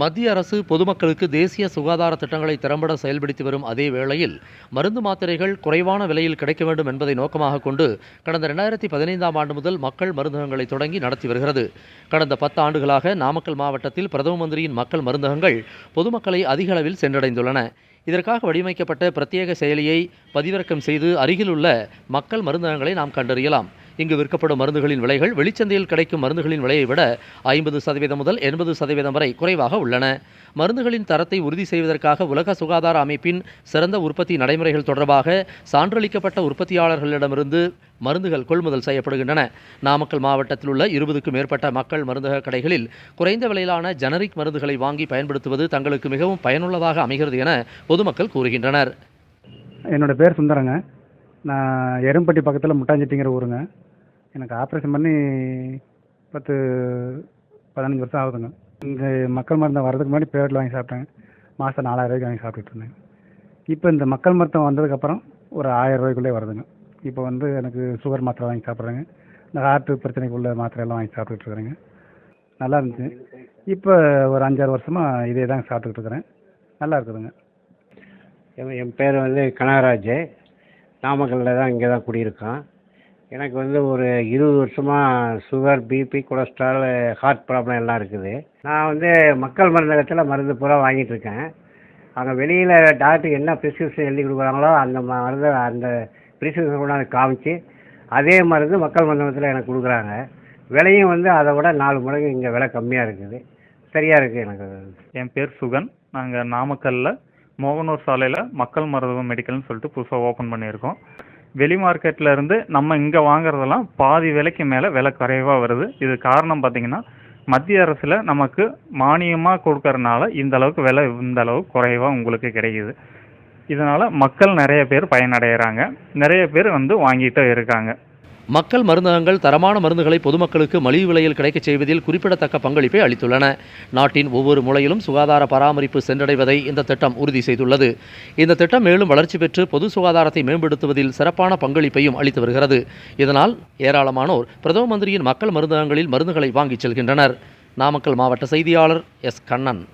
மத்திய அரசு பொதுமக்களுக்கு தேசிய சுகாதார திட்டங்களை திறம்பட செயல்படுத்தி வரும் அதே வேளையில் மருந்து மாத்திரைகள் குறைவான விலையில் கிடைக்க வேண்டும் என்பதை நோக்கமாக கொண்டு கடந்த ரெண்டாயிரத்தி பதினைந்தாம் ஆண்டு முதல் மக்கள் மருந்தகங்களை தொடங்கி நடத்தி வருகிறது. கடந்த பத்து ஆண்டுகளாக நாமக்கல் மாவட்டத்தில் பிரதம மந்திரியின் மக்கள் மருந்தகங்கள் பொதுமக்களை அதிக அளவில் சென்றடைந்துள்ளன. இதற்காக வடிவமைக்கப்பட்ட பிரத்யேக செயலியை பதிவிறக்கம் செய்து அருகிலுள்ள மக்கள் மருந்தகங்களை நாம் கண்டறியலாம். இங்கு விற்கப்படும் மருந்துகளின் விலைகள் வெளிச்சந்தையில் கிடைக்கும் மருந்துகளின் விலையை விட ஐம்பது சதவீதம் முதல் எண்பது சதவீதம் வரை குறைவாக உள்ளன. மருந்துகளின் தரத்தை உறுதி செய்வதற்காக உலக சுகாதார அமைப்பின் சிறந்த உற்பத்தி நடைமுறைகள் தொடர்பாக சான்றளிக்கப்பட்ட உற்பத்தியாளர்களிடமிருந்து மருந்துகள் கொள்முதல் செய்யப்படுகின்றன. நாமக்கல் மாவட்டத்தில் உள்ள இருபதுக்கும் மேற்பட்ட மக்கள் மருந்தக கடைகளில் குறைந்த விலையிலான ஜெனரிக் மருந்துகளை வாங்கி பயன்படுத்துவது தங்களுக்கு மிகவும் பயனுள்ளதாக அமைகிறது என பொதுமக்கள் கூறுகின்றனர். என்னோட பேர் சுந்தரங்க. நான் எரும்பட்டி பக்கத்தில் முட்டாஞ்சிட்டிங்கிற ஊருங்க. எனக்கு ஆப்ரேஷன் பண்ணி பத்து பதினஞ்சு வருஷம் ஆகுதுங்க. இந்த மக்கள் மருந்தம் வரதுக்கு முன்னாடி பேரில் வாங்கி சாப்பிட்டேங்க மாதம் நாலாயிரம் ரூபாய்க்கு வாங்கி சாப்பிட்டுட்டு இருந்தேன். இப்போ இந்த மக்கள் மருத்துவம் வந்ததுக்கப்புறம் ஒரு ஆயிரம் ரூபாய்க்குள்ளே வருதுங்க. இப்போ வந்து எனக்கு சுகர் மாத்திரை வாங்கி சாப்பிட்றேங்க. இந்த ஹார்ட்டு பிரச்சனைக்கு உள்ள மாத்திரையெல்லாம் வாங்கி சாப்பிட்டுட்டு இருக்கிறேங்க. நல்லா இருந்துச்சு. இப்போ ஒரு அஞ்சாறு வருஷமாக இதே தான் சாப்பிட்டுக்கிட்டு இருக்கிறேன். நல்லா இருக்குதுங்க. என் என் பேர் வந்து கனகராஜ். நாமக்கல்லில் தான் இங்கே தான் குடியிருக்கோம். எனக்கு வந்து ஒரு இருபது வருஷமாக sugar BP cholesterol heart problem எல்லாம் இருக்குது. நான் வந்து மக்கள் மருந்தகத்தில் மருந்து பூரா வாங்கிட்டுருக்கேன். அங்கே வெளியில் டாக்டர் என்ன ப்ரிஸ்கிரிப்ஷன் எழுதி கொடுக்குறாங்களோ அந்த மருந்து அந்த ப்ரிஸ்கிரிப்ஷன் கொண்டாந்து காமிச்சு அதே மருந்து மக்கள் மருந்தகத்தில் எனக்கு கொடுக்குறாங்க. விலையும் வந்து அதை விட நாலு மடங்கு இங்கே விலை கம்மியாக இருக்குது. சரியாக இருக்குது எனக்கு. என் பேர் சுகன். நாங்கள் நாமக்கல்லில் மோகனூர் சாலையில் மக்கள் மருத்துவம் மெடிக்கல்னு சொல்லிட்டு புதுசாக ஓப்பன் பண்ணியிருக்கோம். வெளி மார்க்கெட்டில் இருந்து நம்ம இங்கே வாங்குறதெல்லாம் பாதி விலைக்கு மேலே விலை குறைவாக வருது. இது காரணம் பார்த்தீங்கன்னா மத்திய அரசில் நமக்கு மானியமாக கொடுக்கறனால இந்த அளவுக்கு விலை இந்த அளவுக்கு குறைவாக உங்களுக்கு கிடைக்குது. இதனால் மக்கள் நிறைய பேர் பயனடைகிறாங்க நிறைய பேர் வந்து வாங்கிட்டு இருக்காங்க. மக்கள் மருந்தகங்கள் தரமான மருந்துகளை பொதுமக்களுக்கு மலிவு விலையில் கிடைக்கச் செய்வதில் குறிப்பிடத்தக்க பங்களிப்பை அளித்துள்ளன. நாட்டின் ஒவ்வொரு மூலையிலும் சுகாதார பராமரிப்பு சென்றடைவதை இந்த திட்டம் உறுதி செய்துள்ளது. இந்த திட்டம் மேலும் வளர்ச்சி பெற்று பொது சுகாதாரத்தை மேம்படுத்துவதில் சிறப்பான பங்களிப்பையும் அளித்து வருகிறது. இதனால் ஏராளமானோர் பிரதம மந்திரியின் மக்கள் மருந்தகங்களில் மருந்துகளை வாங்கிச் செல்கின்றனர். நாமக்கல் மாவட்ட செய்தியாளர் எஸ். கண்ணன்.